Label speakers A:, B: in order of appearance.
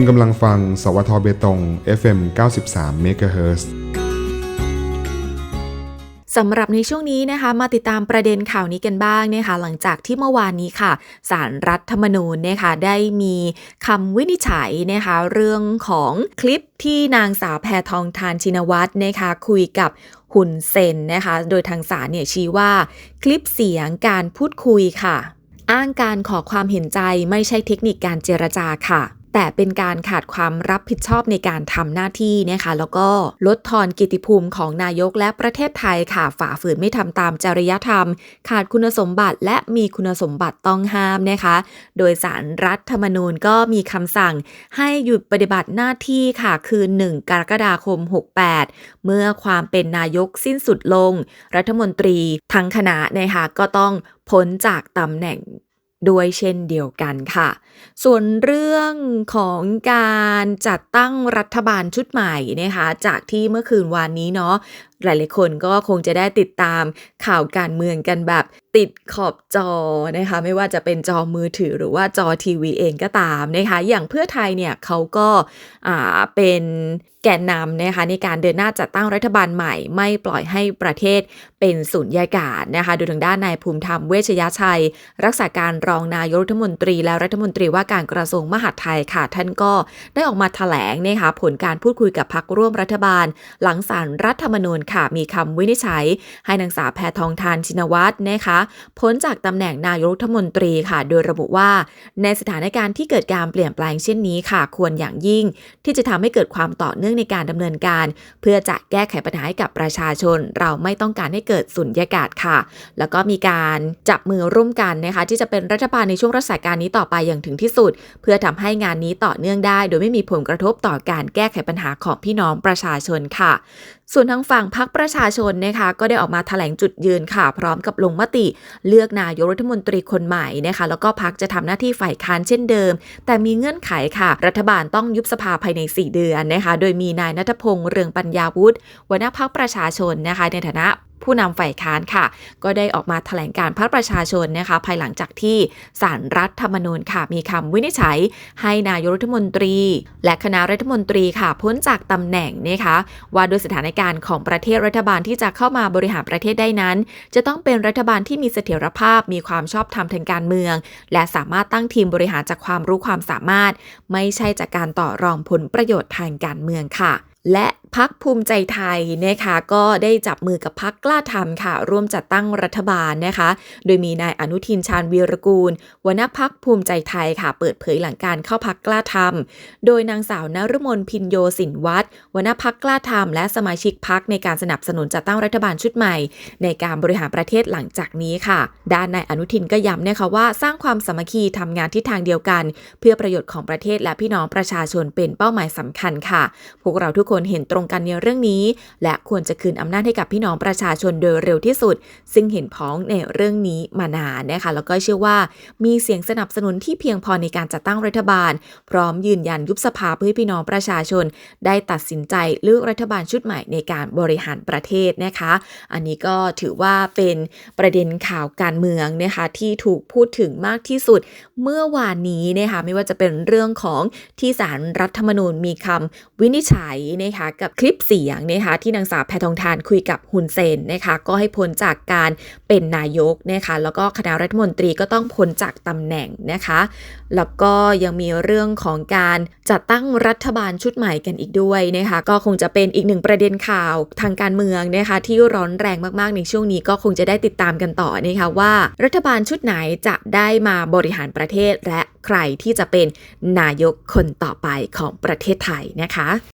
A: คุณกำลังฟัง สวทเบตง FM 93 MHz
B: สำหรับในช่วงนี้นะคะมาติดตามประเด็นข่าวนี้กันบ้างนะคะหลังจากที่เมื่อวานนี้ค่ะสารรัฐธรรมนูญนะคะได้มีคำวินิจฉัยนะคะเรื่องของคลิปที่นางสาวแพทองทานชินวัตรนะคะคุยกับหุ่นเซนนะคะโดยทางศาลเนี่ยชี้ว่า คลิปเสียงการพูดคุยค่ะ อ้างการขอความเห็นใจไม่ใช่เทคนิคการเจรจาค่ะ แต่เป็นการขาดความรับผิดชอบในการทำหน้าที่นะคะแล้วก็ลดทอนกิติภูมิของนายกและประเทศไทยค่ะฝ่าฝืนไม่ทำตามจริยธรรม ขาดคุณสมบัติและมีคุณสมบัติต้องห้ามนะคะ โดยสารรัฐธรรมนูญก็มีคำสั่งให้หยุดปฏิบัติหน้าที่ค่ะคือ 1 กรกฎาคม 68 เมื่อความเป็นนายกสิ้นสุดลง รัฐมนตรีทั้งคณะนะคะก็ต้องพ้นจากตำแหน่ง ด้วยเช่นเดียวกันค่ะ ส่วนเรื่องของการจัดตั้งรัฐบาลชุดใหม่นะคะ จากที่เมื่อคืนวานนี้เนาะหลายๆคนก็คงจะได้ติดตามข่าวการเมืองกันแบบติดขอบจอนะคะ ไม่ว่าจะเป็นจอมือถือหรือว่าจอทีวีเองก็ตามนะคะ อย่างเพื่อไทยเนี่ยเขาก็เป็นแกนนำนะคะในการเดินหน้าจัดตั้งรัฐบาลใหม่ ไม่ปล่อยให้ประเทศเป็นสุญญากาศนะคะ โดยทางด้านนายภูมิธรรมเวชยชัย รักษาการรองนายกรัฐมนตรี และรัฐมนตรีว่าการกระทรวงมหาดไทยค่ะ ท่านก็ได้ออกมาแถลงนะคะผลการพูดคุยกับพักร่วมรัฐบาล หลังสารรัฐธรรมนูญค่ะ มีคำวินิจฉัย ให้นางสาวแพทองทานชินวัตรนะคะพ้นจากตำแหน่งนายกรัฐมนตรีค่ะ โดยระบุว่า ในสถานการณ์ที่เกิดการเปลี่ยนแปลงเช่นนี้ค่ะ ควรอย่างยิ่ง ที่จะทำให้เกิดความต่อเนื่องในการดำเนินการ เพื่อจะแก้ไขปัญหาให้กับประชาชน เราไม่ต้องการให้เกิดสุญญากาศค่ะ แล้วก็มีการจับมือร่วมกันนะคะ ที่จะเป็นรัฐบาลในช่วงรัชกาลนี้ต่อไปอย่างถึงที่สุด เพื่อทำให้งานนี้ต่อเนื่องได้ โดยไม่มีผลกระทบต่อการแก้ไขปัญหาของพี่น้องประชาชนค่ะ ส่วนทางฝั่งพรรคประชาชนนะคะก็ได้ออกมาแถลงจุดยืนค่ะ พร้อมกับลงมติ เลือกนายกรัฐมนตรีคนใหม่นะคะ แล้วก็พักจะทำหน้าที่ฝ่ายค้านเช่นเดิม แต่มีเงื่อนไขค่ะ รัฐบาลต้องยุบสภาภายใน 4 เดือนนะคะ โดยมีนายนัทพงษ์เรืองปัญญาวุฒิหัวหน้าพักประชาชนนะคะ ในฐานะ ผู้นำฝ่ายค้านค่ะ ก็ได้ออกมาแถลงการพรรคประชาชนนะคะ ภายหลังจากที่สารรัฐธรรมนูญค่ะ มีคำวินิจฉัย ให้นายรัฐมนตรี และคณะรัฐมนตรีค่ะ พ้นจากตำแหน่งนะคะ ว่าโดยสถานการณ์ของประเทศรัฐบาลที่จะเข้ามาบริหารประเทศได้นั้น จะต้องเป็นรัฐบาลที่มีเสถียรภาพ มีความชอบธรรมทางการเมือง และสามารถตั้งทีมบริหารจากความรู้ความสามารถ ไม่ใช่จากการต่อรองผลประโยชน์ทางการเมืองค่ะและพักภูมิใจไทยนะคะก็ได้จับมือกับพักกล้าทำค่ะ ร่วมจัดตั้งรัฐบาลนะคะ โดยมีนายอนุทินชาญวีรกูลหัวหน้าพักภูมิใจไทยค่ะ เปิดเผยหลังการเข้าพักกล้าทำโดยนางสาวนฤมลพินโยสินวัตรหัวหน้าพักกล้าทำและสมาชิกพักในการสนับสนุนจัดตั้งรัฐบาลชุดใหม่ ในการบริหารประเทศหลังจากนี้ค่ะ ด้านนายอนุทินก็ย้ำนะคะว่าสร้างความสามัคคีทำงานที่ทางเดียวกัน เพื่อประโยชน์ของประเทศและพี่น้องประชาชนเป็นเป้าหมายสำคัญค่ะ พวกเราทุกคนเห็นตรงรงกันในเรื่องนี้ และควรจะคืนอำนาจให้กับพี่น้องประชาชนโดยเร็วที่สุด ซึ่งเห็นพ้องในเรื่องนี้มานานนะคะแล้วก็เชื่อว่ามีเสียงสนับสนุนที่เพียงพอในการจัดตั้งรัฐบาล พร้อมยืนยันยุบสภาเพื่อพี่น้องประชาชน ได้ตัดสินใจเลือกรัฐบาลชุดใหม่ในการบริหารประเทศนะคะ อันนี้ก็ถือว่าเป็นประเด็นข่าวการเมืองนะคะที่ถูกพูดถึงมากที่สุดเมื่อวานนี้นะคะไม่ว่าจะเป็นเรื่องของที่ศารรัฐธรรมนูญมีคำวินิจฉัยนะคะกับคลิปเสียงนะคะที่นางสาวแพทองทานคุยกับฮุนเซนนะคะก็ให้พ้นจากการเป็นนายกนะคะแล้วก็คณะรัฐมนตรีก็ต้องพ้นจากตำแหน่งนะคะแล้วก็ยังมีเรื่องของการจัดตั้งรัฐบาลชุดใหม่กันอีกด้วยนะคะก็คงจะเป็นอีกหนึ่งประเด็นข่าวทางการเมืองนะคะที่ร้อนแรงมากๆในช่วงนี้ก็คงจะได้ติดตามกันต่อนะคะว่า รัฐบาลชุดไหนจะได้มาบริหารประเทศและใครที่จะเป็นนายกคนต่อไปของประเทศไทยนะคะ